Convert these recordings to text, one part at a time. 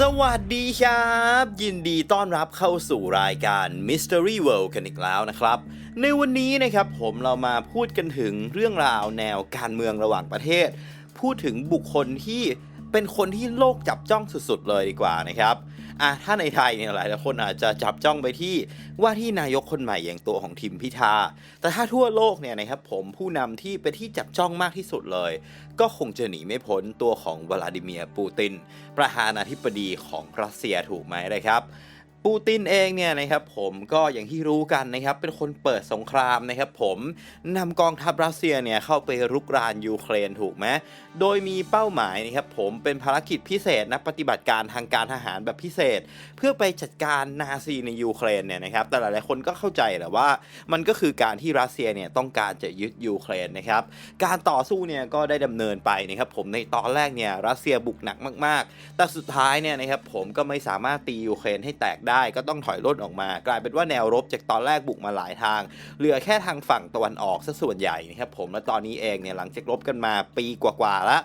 สวัสดีครับ ยินดีต้อนรับเข้าสู่รายการ Mystery World กันอีกแล้วนะครับ ในวันนี้นะครับผมเรามาพูดกันถึงเรื่องราวแนวการเมืองระหว่างประเทศ พูดถึงบุคคลที่เป็นคนที่โลกจับจ้องสุดๆเลยดีกว่านะครับ อะถ้าในไทยเนี่ยหลายๆคนอาจจะจับจ้องไปที่ว่าที่นายกคนใหม่อย่างตัวของทิมพิธา แต่ถ้าทั่วโลกเนี่ยนะครับผมผู้นำที่เป็นที่จับจ้องมากที่สุดเลย ก็คงจะหนีไม่พ้นตัวของวลาดิเมียร์ปูติน ประธานาธิบดีของรัสเซียถูกไหมนะครับ ปูตินเองเนี่ยนะครับผมก็อย่างที่รู้กันนะครับเป็นคนเปิดสงครามนะครับผมนำกองทัพรัสเซียเนี่ยเข้าไปรุกรานยูเครนถูกไหมโดยมีเป้าหมายนะครับผมเป็นภารกิจพิเศษนะปฏิบัติการทางการทหารแบบพิเศษ เพื่อไปจัดการนาซีในยูเครนเนี่ยนะครับแต่หลายๆคนก็เข้าใจแหละว่า มันก็คือการที่รัสเซียเนี่ยต้องการจะยึดยูเครนนะครับการต่อสู้เนี่ยก็ได้ดำเนินไปนะครับผมในตอนแรกเนี่ยรัสเซียบุกหนักมาก ๆ แต่สุดท้ายเนี่ยนะครับผมก็ไม่สามารถตียูเครนให้แตกได้ได้ก็ต้องถอยร่นออกมา กลายเป็นว่าแนวรบจากตอนแรกบุกมาหลายทาง เหลือแค่ทางฝั่งตะวันออกซะส่วนใหญ่นะครับผมและตอนนี้เองเนี่ยหลังจากรบกันมาปีกว่าๆแล้ว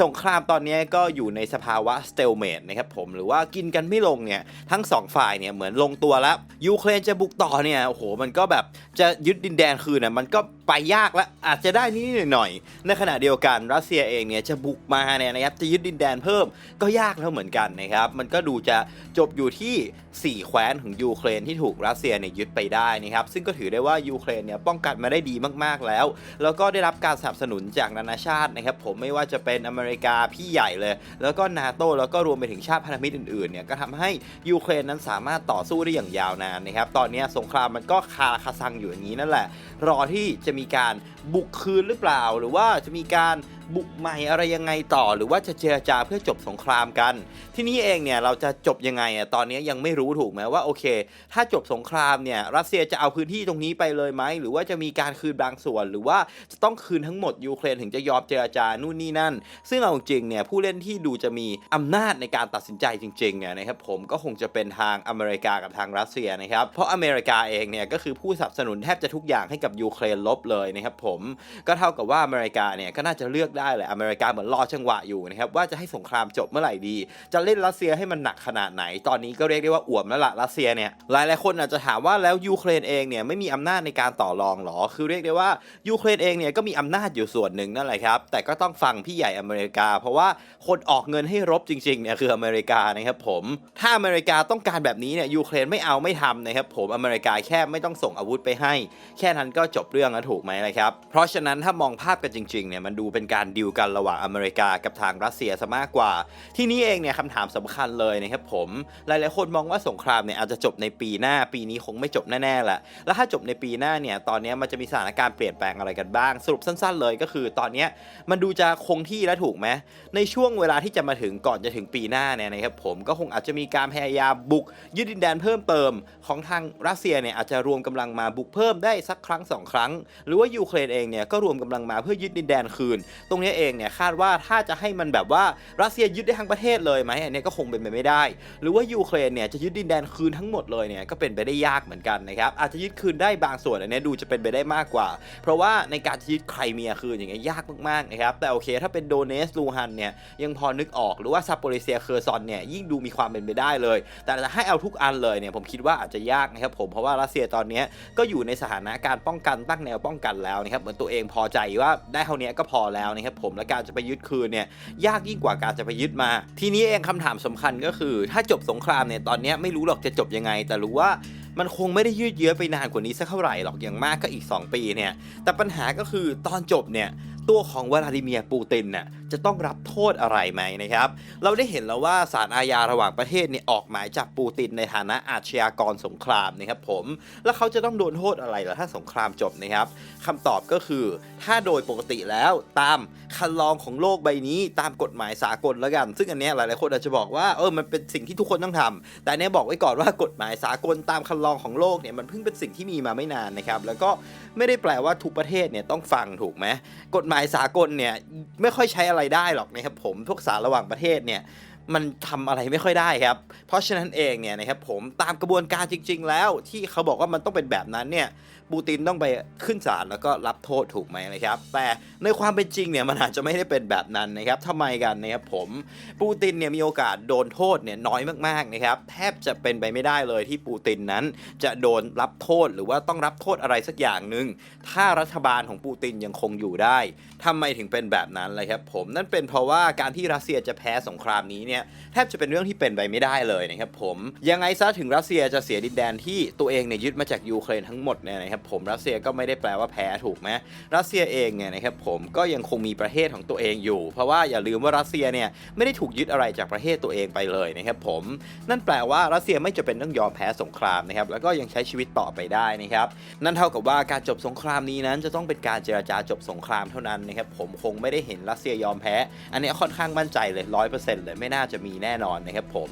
สงครามตอนนี้ก็อยู่ในสภาวะสเตลเมตนะครับผมหรือว่ากินกันไม่ลงเนี่ยทั้งสองฝ่ายเนี่ยเหมือนลงตัวแล้วยูเครนจะบุกต่อเนี่ยโอ้โหมันก็แบบจะยึดดินแดนคืนน่ะมันก็ไปยากแล้วอาจจะได้นิดหน่อยๆในขณะเดียวกันรัสเซียเองเนี่ยจะบุกมาเนี่ยนะครับจะยึดดินแดนเพิ่มก็ยากแล้วเหมือนกันนะครับ มันก็ดูจะจบอยู่ที่ 4 แคว้นของยูเครนที่ถูกรัสเซียเนี่ยยึดไปได้นะครับ ซึ่งก็ถือได้ว่ายูเครนเนี่ยป้องกันมาได้ดีมากๆแล้ว แล้วก็ได้รับการสนับสนุนจากนานาชาตินะครับ ผมไม่ว่าจะเป็นอเมริกาพี่ใหญ่เลย แล้วก็นาโตแล้วก็รวมไปถึงชาติพันธมิตรอื่นๆเนี่ยก็ทำให้ยูเครนนั้นสามารถต่อสู้ได้อย่างยาวนานนะครับตอนนี้สงครามมันก็คาราคาซังอยู่อย่างนี้นั่นแหละ รอที่จะมีการบุกคืนหรือเปล่า หรือว่าจะมีการบุกใหม่อะไรยังไงต่อ หรือว่าจะเจรจาเพื่อจบสงครามกัน ที่นี้เองเนี่ยเราจะจบยังไงอะตอนนี้ยังไม่รู้ถูกไหมว่าโอเค ถ้าจบสงครามเนี่ยรัสเซียจะเอาพื้นที่ตรงนี้ไปเลยไหมหรือว่าจะมีการคืนบางส่วน หรือว่าจะต้องคืนทั้งหมดยูเครนถึงจะยอมเจรจานู่นนี่นั่น ซึ่งเอาจริงเนี่ยผู้เล่นที่ดูจะมีอำนาจในการตัดสินใจจริงๆเนี่ยนะครับผมก็คงจะเป็นทางอเมริกากับทางรัสเซียนะครับเพราะอเมริกาเองเนี่ยก็คือผู้สนับสนุนแทบจะทุกอย่างให้กับยูเครนลบเลยนะครับผมก็เท่ากับว่าอเมริกาเนี่ยก็น่าจะเลือกได้แหละอเมริกาเหมือนรอจังหวะอยู่นะครับว่าจะให้สงครามจบเมื่อไหร่ดี จะเล่นรัสเซียให้มันหนักขนาดไหน ตอนนี้ก็เรียกได้ว่าอ่วมแล้วล่ะรัสเซียเนี่ยหลายหลายคนอาจจะถามว่าแล้วยูเครนเองเนี่ยไม่มีอำนาจในการต่อรองหรอ คือเรียกได้ว่ายูเครนเองเนี่ยก็มีอำนาจอยู่ส่วนหนึ่งนั่นแหละครับแต่ก็ต้องฟังพี่ใหญ่อเมริกา เพราะว่าคนออกเงินให้รบจริงๆเนี่ยคืออเมริกานะครับผมถ้าอเมริกาต้องการแบบนี้เนี่ยยูเครนไม่เอาไม่ทำนะครับผมอเมริกาแค่ไม่ต้องส่งอาวุธไปให้ แค่นั้นก็จบเรื่องแล้วถูกไหมล่ะครับเพราะฉะนั้นถ้ามองภาพกันจริงๆเนี่ยมันดูเป็นการดิวกันระหว่างอเมริกากับทางรัสเซียซะมากกว่า ที่นี้เองเนี่ยคำถามสำคัญเลยนะครับผม หลายๆคนมองว่าสงครามเนี่ยอาจจะจบในปีหน้าปีนี้คงไม่จบแน่ๆแหละแล้วถ้าจบในปีหน้าเนี่ยตอนนี้มันจะมีสถานการณ์เปลี่ยนแปลงอะไรกันบ้าง สรุปสั้น ๆ เลยก็คือตอนนี้มันดูจะคงที่แล้วถูกไหมในช่วงเวลาที่จะมาถึงก่อนจะถึงปีหน้าเนี่ยนะครับผมก็คงอาจจะมีการพยายามบุกยึดดินแดนเพิ่มเติม ของทางรัสเซียเนี่ยอาจจะรวมกำลังมาบุกเพิ่มได้สักครั้งสองครั้ง หรือว่ายูเครนเองเนี่ยก็รวมกำลังมาเพื่อยึดดินแดนคืนตรงนี้เองเนี่ยคาดว่าถ้าจะให้มันแบบว่ารัสเซียยึดได้ทั้งประเทศเลยไหมอันนี้ก็คงเป็นไปไม่ได้ หรือว่ายูเครนเนี่ยจะยึดดินแดนคืนทั้งหมดเลยเนี่ยก็เป็นไปได้ยากเหมือนกันนะครับอาจจะยึดคืนได้บางส่วนอันนี้ดูจะเป็นไปได้มากกว่า เพราะว่าในการจะยึดไครเมียคืนอย่างเงี้ยยากมากๆนะครับแต่โอเคถ้าเป็นโดเนสลูฮันเนี่ยยังพอนึกออกหรือว่าซาโปริเซียเคอร์ซอนเนี่ยยิ่งดูมีความเป็นไปได้เลย แต่จะให้เอาทุกอันเลยเนี่ยผมคิดว่าอาจจะยากนะครับผมเพราะว่ารัสเซียตอนเนี้ยก็อยู่ในสถานะการป้องกันตั้งแนวป้องกันแล้วนะครับเหมือนตัวเองพอใจว่าได้เท่านี้ก็พอแล้วนะครับผมและการจะไปยึดคืนเนี่ยยากยิ่งกว่าการจะไปยึดมา ทีนี้เองคำถามสำคัญก็คือ ถ้าจบสงครามเนี่ยตอนนี้ไม่รู้หรอกจะจบยังไง แต่รู้ว่ามันคงไม่ได้ยืดเยื้อไปนานกว่านี้สักเท่าไหร่หรอกอย่างมากก็อีก 2 ปีเนี่ยแต่ปัญหาก็คือตอนจบเนี่ยตัวของวลาดิเมียร์ปูตินน่ะ จะต้องรับโทษอะไรไหมนะครับ เราได้เห็นแล้วว่าศาลอาญาระหว่างประเทศเนี่ยออกหมายจับปูตินในฐานะอาชญากรสงครามนะครับผม แล้วเขาจะต้องโดนโทษอะไรล่ะถ้าสงครามจบนะครับคำตอบก็คือถ้าโดยปกติแล้วตามคันลองของโลกใบนี้ตามกฎหมายสากลแล้วกัน ซึ่งอันนี้ยหลายๆคนอาจจะบอกว่าเออมันเป็นสิ่งที่ทุกคนต้องทำแต่เนี้ยบอกไว้ก่อนว่ากฎหมายสากลตามคันลองของโลกเนี่ยมันเพิ่งเป็นสิ่งที่มีมาไม่นานนะครับ แล้วก็ไม่ได้แปลว่าทุกประเทศเนี่ยต้องฟังถูกไหมกฎหมายสากลเนี่ยไม่ค่อยใช้อะไรได้หรอกนะครับผมพวกสารระหว่างประเทศเนี่ยมันทำอะไรไม่ค่อยได้ครับ เพราะฉะนั้นเองเนี่ยนะครับผมตามกระบวนการจริง ๆ แล้วที่เขาบอกว่ามันต้องเป็นแบบนั้นเนี่ย ปูตินต้องไปขึ้นศาลแล้วก็รับโทษถูกไหมนะครับ แต่ในความเป็นจริงเนี่ยมันอาจจะไม่ได้เป็นแบบนั้นนะครับทำไมกันนะครับผมปูตินเนี่ยมีโอกาสโดนโทษเนี่ยน้อยมากๆนะครับแทบจะเป็นไปไม่ได้เลยที่ปูตินนั้น จะโดนรับโทษหรือว่าต้องรับโทษอะไรสักอย่างหนึ่งถ้ารัฐบาลของปูตินยังคงอยู่ได้ทำไมถึงเป็นแบบนั้นเลยครับผมนั่นเป็นเพราะว่าการที่รัสเซียจะแพ้สงครามนี้เนี่ยแทบจะเป็นเรื่องที่เป็นไปไม่ได้เลยนะครับผมยังไงซะถึงรัสเซียจะเสียดินแดนที่ตัวเองเนี่ยยึดมาจากยูเครนทั้งหมดเนี่ยนะครับผมรัสเซียก็ไม่ได้แปลว่าแพ้ถูกไหมรัสเซียเองเนี่ยนะครับผมก็ยังคงมีประเทศของตัวเองอยู่ เพราะว่าอย่าลืมว่ารัสเซียเนี่ยไม่ได้ถูกยึดอะไรจากประเทศตัวเองไปเลยนะครับผมนั่นแปลว่ารัสเซียไม่จะเป็นต้องยอมแพ้สงครามนะครับแล้วก็ยังใช้ชีวิตต่อไปได้นะครับนั่นเท่ากับว่าการจบสงครามนี้นั้นจะต้องเป็นการเจรจาจบสงครามเท่านั้นนะครับผมคงไม่ได้เห็นรัสเซียยอมแพ้ อันนี้ค่อนข้างมั่นใจเลยร้อยเปอร์เซ็นต์เลยไม่น่าจะมีแน่นอนนะครับผม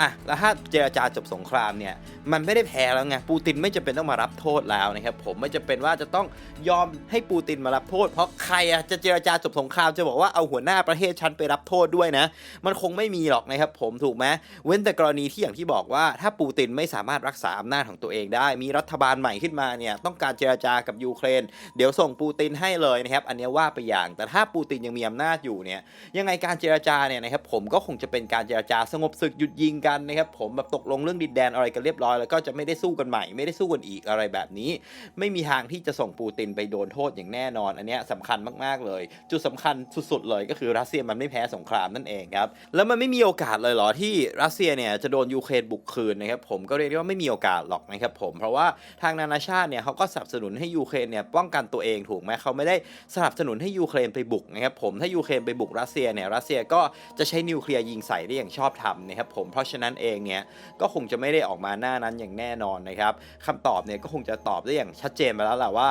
อะแล้วถ้าเจรจาจบสงครามเนี่ยมันไม่ได้แพ้แล้วไงปูตินไม่จำเป็นต้องมารับโทษแล้วนะครับผมไม่จำเป็นว่าจะต้องยอมให้ปูตินมารับโทษ เพราะใครอะจะเจรจาจบสงครามจะบอกว่าเอาหัวหน้าประเทศฉันไปรับโทษด้วยนะ มันคงไม่มีหรอกนะครับผมถูกไหมเว้นแต่กรณีที่อย่างที่บอกว่า ถ้าปูตินไม่สามารถรักษาอำนาจของตัวเองได้ มีรัฐบาลใหม่ขึ้นมาเนี่ยต้องการเจรจากับยูเครน เดี๋ยวส่งปูตินให้เลยนะครับอันนี้ว่าไปอย่าง แต่ถ้าปูตินยังมีอำนาจอยู่เนี่ยยังไงการเจรจาเนี่ยนะครับผมก็คงจะเป็นการเจรจาสงบศึกหยุดยิงกันนะครับผมแบบตกลงเรื่องดินแดนอะไรกันเรียบร้อยแล้วก็จะไม่ได้สู้กันใหม่ไม่ได้สู้กันอีกอะไรแบบนี้ไม่มีทางที่จะส่งปูตินไปโดนโทษอย่างแน่นอน อันเนี้ยสำคัญมากๆเลย จุดสำคัญสุดๆเลยก็คือรัสเซียมันไม่แพ้สงครามนั่นเองครับ แล้วมันไม่มีโอกาสเลยเหรอที่รัสเซียเนี่ยจะโดนยูเครนบุกคืนนะครับผมก็เรียกได้ว่าไม่มีโอกาสหรอกนะครับผมเพราะว่าทางนานาชาติเนี่ยเขาก็สนับสนุนให้ยูเครนเนี่ยป้องกันตัวเองถูกไหมเขาไม่ได้สนับสนุนให้ยูเครนไปบุกนะครับผมถ้ายูเครนไปบุกรัสเซียเนี่ยรัสเซียก็จะใช้นิวเคลียร์ยิงใส่ได้อย่างชอบธรรมนะครับผมเพราะฉะนั้นเองเนี่ยก็คงจะไม่ได้ออกมาหน้านั้นอย่างแน่นอนนะครับคำตอบเนี่ยก็คงจะตอบได้อย่างชัดเจนไปแล้วแหละว่า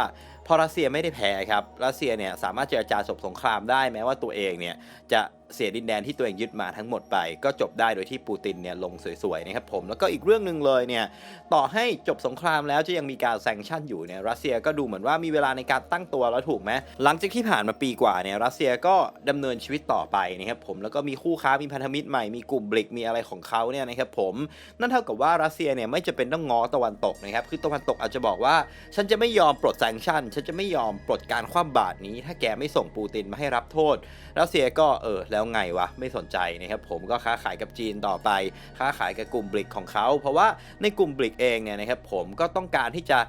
พอรัสเซียไม่ได้แพ้ครับรัสเซียเนี่ยสามารถเจรจาจบสงครามได้แม้ว่าตัวเองเนี่ยจะเสียดินแดนที่ตัวเองยึดมาทั้งหมดไป ก็จบได้โดยที่ปูตินเนี่ยลงสวยๆนะครับผมแล้วก็อีกเรื่องหนึ่งเลยเนี่ยต่อให้จบสงครามแล้วจะยังมีการแซงชั่นอยู่เนี่ยรัสเซียก็ดูเหมือนว่ามีเวลาในการตั้งตัวแล้วถูกไหมหลังจากที่ผ่านมาปีกว่าเนี่ยรัสเซียก็ดำเนินชีวิตต่อไปนะครับผมแล้วก็มีคู่ค้ามีพันธมิตรใหม่มีกลุ่มบริกมีอะไรของเขาเนี่ยนะครับผมนั่นเท่ากับว่ารัสเซียเนี่ยไม่จะเป็นต้องง้อตะวันตกนะครับคือตะวันตกอาจจะบอกว่าฉันจะไม่ยอมปลดแซงชั่นฉันจะไม่ยอมปลดการคว่ำบาตรนี้ ถ้าแกไม่ส่งปูตินมาให้รับโทษ รัสเซียก็เออแล้วไงวะไม่สนใจนะครับผมก็ค้าขายกับจีนต่อไป ค้าขายกับกลุ่มบริกของเขา เพราะว่าในกลุ่มบริกเองเนี่ยนะครับผมก็ต้องการที่จะ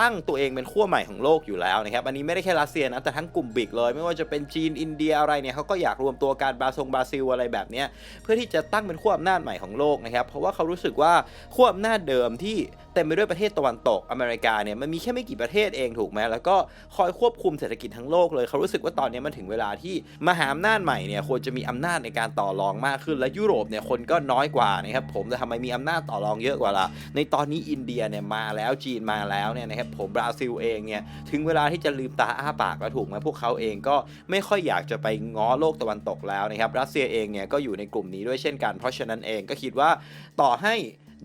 ตั้งตัวเองเป็นขั้วใหม่ของโลกอยู่แล้วนะครับ อันนี้ไม่ได้แค่รัสเซียนะ แต่ทั้งกลุ่มบิกเลย ไม่ว่าจะเป็นจีนอินเดียอะไรเนี่ยเขาก็อยากรวมตัวการบราซงบราซิลอะไรแบบนี้เพื่อที่จะตั้งเป็นขั้วอำนาจใหม่ของโลกนะครับ เพราะว่าเขารู้สึกว่าขั้วอำนาจเดิมที่ เต็มไปด้วยประเทศตะวันตกอเมริกาเนี่ยมันมีแค่ไม่กี่ประเทศเองถูกไหมแล้วก็คอยควบคุมเศรษฐกิจทั้งโลกเลยเขารู้สึกว่าตอนนี้มันถึงเวลาที่มหาอำนาจใหม่เนี่ยควรจะมีอำนาจในการต่อรองมากขึ้นและยุโรปเนี่ยคนก็น้อยกว่านะครับผมแต่ทำไมมีอำนาจต่อรองเยอะกว่าล่ะในตอนนี้อินเดียเนี่ยมาแล้วจีนมาแล้วเนี่ยนะครับผมบราซิลเองเนี่ยถึงเวลาที่จะลืมตาอ้าปากแล้วถูกไหมพวกเขาเองก็ไม่ค่อยอยากจะไปง้อโลกตะวันตกแล้วนะครับรัสเซียเองเนี่ยก็อยู่ในกลุ่มนี้ด้วยเช่นกัน เพราะฉะนั้นเองก็คิดว่าต่อให้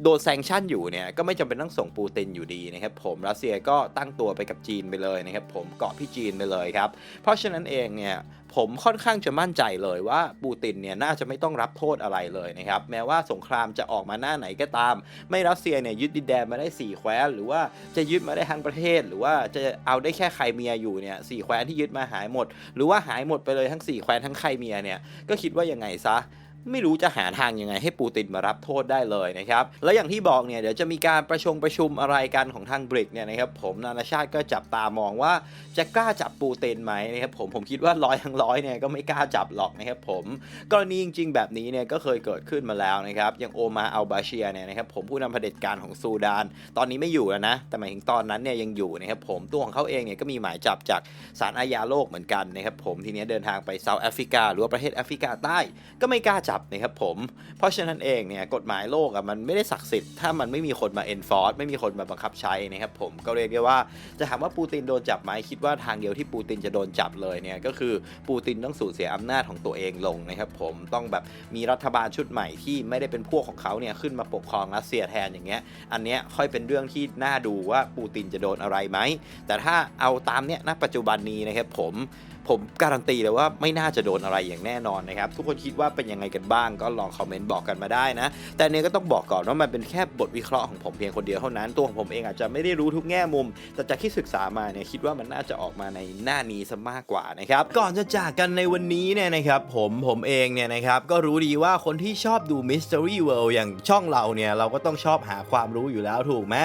โดนแซงชั่นอยู่เนี่ยก็ไม่จำเป็นต้องส่งปูตินอยู่ดีนะครับผมรัสเซียก็ตั้งตัวไปกับจีนไปเลยนะครับผมเกาะพี่จีนไปเลยครับ เพราะฉะนั้นเองเนี่ยผมค่อนข้างจะมั่นใจเลยว่าปูตินเนี่ยน่าจะไม่ต้องรับโทษอะไรเลยนะครับแม้ว่าสงครามจะออกมาหน้าไหนก็ตาม ไม่รัสเซียเนี่ยยึดดินแดนมาได้ 4 แคว้นหรือว่าจะยึดมาได้ทั้งประเทศ หรือว่าจะเอาได้แค่ไครเมียอยู่เนี่ยสี่แคว้นที่ยึดมาหายหมด หรือว่าหายหมดไปเลยทั้ง 4 แคว้นทั้งไครเมียเนี่ยก็คิดว่ายังไงซะ ไม่รู้จะหาทางยังไงให้ปูตินมารับโทษได้เลยนะครับ แล้วอย่างที่บอกเนี่ยเดี๋ยวจะมีการประชุมประชุมอะไรกันของทางบริกเนี่ยนะครับผมนานาชาติก็จับตามองว่าจะกล้าจับปูตินไหมนะครับผมผมคิดว่าร้อยทั้งร้อยเนี่ยก็ไม่กล้าจับหรอกนะครับผมกรณีจริง ๆ แบบนี้เนี่ยก็เคยเกิดขึ้นมาแล้วนะครับอย่างโอมาอัลบาเชียเนี่ยนะครับผมผู้นำเผด็จการของซูดาน ตอนนี้ไม่อยู่แล้วนะ แต่หมายถึงตอนนั้นเนี่ยยังอยู่นะครับผมตัวของเขาเองเนี่ยก็มีหมายจับจากศาลอาญาโลกเหมือนกันนะครับผมทีนี้เดินทางไปเซาท์แอฟริกา หรือว่าประเทศแอฟริกาใต้ก็ไม่กล้าจับนะครับผม เพราะฉะนั้นเองเนี่ยกฎหมายโลกอะมันไม่ได้ศักดิ์สิทธิ์ถ้ามันไม่มีคนมา enforce ไม่มีคนมาบังคับใช้นะครับผมก็เรียกได้ว่าจะถามว่าปูตินโดนจับไหมคิดว่าทางเดียวที่ปูตินจะโดนจับเลยเนี่ยก็คือปูตินต้องสูญเสียอำนาจของตัวเองลงนะครับผมต้องแบบมีรัฐบาลชุดใหม่ที่ไม่ได้เป็นพวกของเขาเนี่ยขึ้นมาปกครองรัสเซียแทนอย่างเงี้ยอันเนี้ยค่อยเป็นเรื่องที่น่าดูว่าปูตินจะโดนอะไรไหมแต่ถ้าเอาตามเนี้ยณปัจจุบันนี้นะครับผม ผมการันตีเลยว่าไม่น่าจะโดนอะไรอย่างแน่นอนนะครับ ทุกคนคิดว่าเป็นยังไงกันบ้างก็ลองคอมเมนต์บอกกันมาได้นะ แต่เนี้ยก็ต้องบอกก่อนว่ามันเป็นแค่บทวิเคราะห์ของผมเพียงคนเดียวเท่านั้น ตัวของผมเองอาจจะไม่ได้รู้ทุกแง่มุม แต่จากที่ศึกษามาเนี่ยคิดว่ามันน่าจะออกมาในหน้านี้ซะมากกว่านะครับ ก่อนจะจากกันในวันนี้เนี่ยนะครับผมผมเองเนี่ยนะครับก็รู้ดีว่าคนที่ชอบดู Mystery World อย่างช่องเราเนี่ยเราก็ต้องชอบหาความรู้อยู่แล้วถูกไหม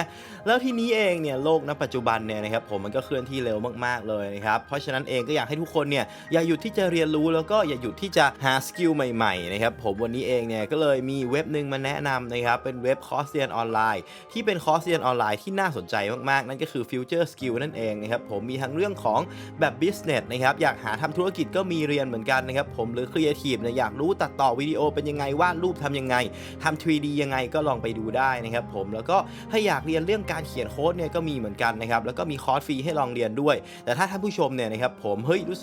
แล้วทีนี้เองเนี่ยโลกณปัจจุบันเนี่ยนะครับผมมันก็เคลื่อนที่เร็วมากๆเลยนะครับเพราะฉะนั้นเองก็อยากให้ทุกคนเนี่ยอย่าหยุดที่จะเรียนรู้แล้วก็อย่าหยุดที่จะหาสกิลใหม่ๆนะครับผมวันนี้เองเนี่ยก็เลยมีเว็บหนึ่งมาแนะนำนะครับเป็นเว็บคอร์สเรียนออนไลน์ ที่เป็นคอร์สเรียนออนไลน์ที่น่าสนใจมากๆ นั่นก็คือ Future Skill นั่นเองนะครับผมมีทั้งเรื่องของแบบ Business นะครับอยากหาทำธุรกิจก็มีเรียนเหมือนกันนะครับผมหรือ Creative เนี่ยอยากรู้ตัดต่อวิดีโอเป็นยังไงวาดรูปทำยังไงทำ 3D ยังไงก็ลองไปดูได้นะครับผมแล้วก็ถ้าอยากเรียนเรื่องการเขียนโค้ดเนี่ยก็มีเหมือนกันนะครับแล้วก็มีคอร์สฟรีให้ลองเรียนด้วย แต่ถ้าท่านผู้ชมเนี่ยนะครับผมเฮ้ยรู้สึก